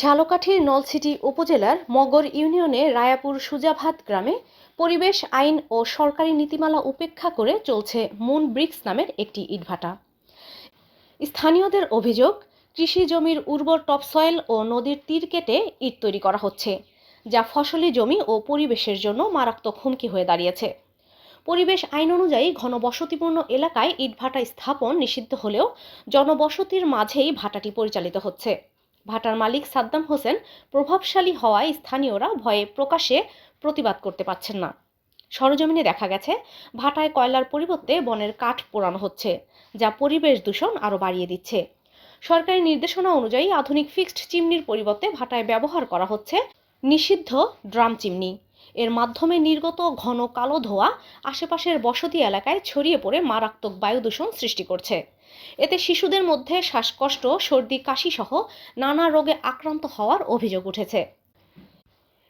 ঝালকাঠির নলছিটি উপজেলার মগর ইউনিয়নে রায়াপুর সুজাভাত গ্রামে পরিবেশ, আইন ও সরকারি নীতিমালা উপেক্ষা করে চলছে মুন ব্রিক্স নামের একটি ইটভাটা। স্থানীয়দের অভিযোগ, কৃষি জমির উর্বর টপসয়েল ও নদীর তীর কেটে ইট তৈরি করা হচ্ছে, যা ফসলি জমি ও পরিবেশের জন্য মারাত্মক হুমকি হয়ে দাঁড়িয়েছে। পরিবেশ আইন অনুযায়ী ঘনবসতিপূর্ণ এলাকায় ইটভাটা স্থাপন নিষিদ্ধ হলেও জনবসতির মাঝেই ভাটাটি পরিচালিত হচ্ছে। ভাটার মালিক সাদ্দাম হোসেন প্রভাবশালী হওয়ায় স্থানীয়রা ভয়ে প্রকাশ্যে প্রতিবাদ করতে পারছেন না। সরজমিনে দেখা গেছে, ভাটায় কয়লার পরিবর্তে বনের কাঠ পোড়ানো হচ্ছে, যা পরিবেশ দূষণ আরও বাড়িয়ে দিচ্ছে। সরকারি নির্দেশনা অনুযায়ী আধুনিক ফিক্সড চিমনির পরিবর্তে ভাটায় ব্যবহার করা হচ্ছে নিষিদ্ধ ড্রাম চিমনি। এর মাধ্যমে নির্গত ঘন কালো ধোঁয়া আশেপাশের বসতি এলাকায় ছড়িয়ে পড়ে মারাত্মক বায়ু দূষণ সৃষ্টি করছে। এতে শিশুদের মধ্যে শ্বাসকষ্ট, সর্দি কাশি সহ নানা রোগে আক্রান্ত হওয়ার অভিযোগ উঠেছে।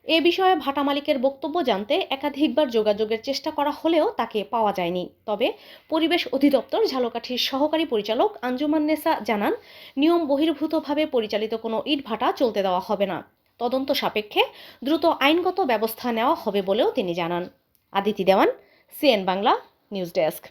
এ বিষয়ে ভাটা মালিকের বক্তব্য জানতে একাধিকবার যোগাযোগের চেষ্টা করা হলেও তাকে পাওয়া যায়নি। তবে পরিবেশ অধিদপ্তর ঝালকাঠির সহকারী পরিচালক আঞ্জুমান নেসা জানান, নিয়ম বহির্ভূতভাবে পরিচালিত কোনো ইটভাটা চলতে দেওয়া হবে না। তদন্ত সাপেক্ষে দ্রুত আইনগত ব্যবস্থা নেওয়া হবে বলেও তিনি জানান। Aditi Dewan, CN Bangla, news desk.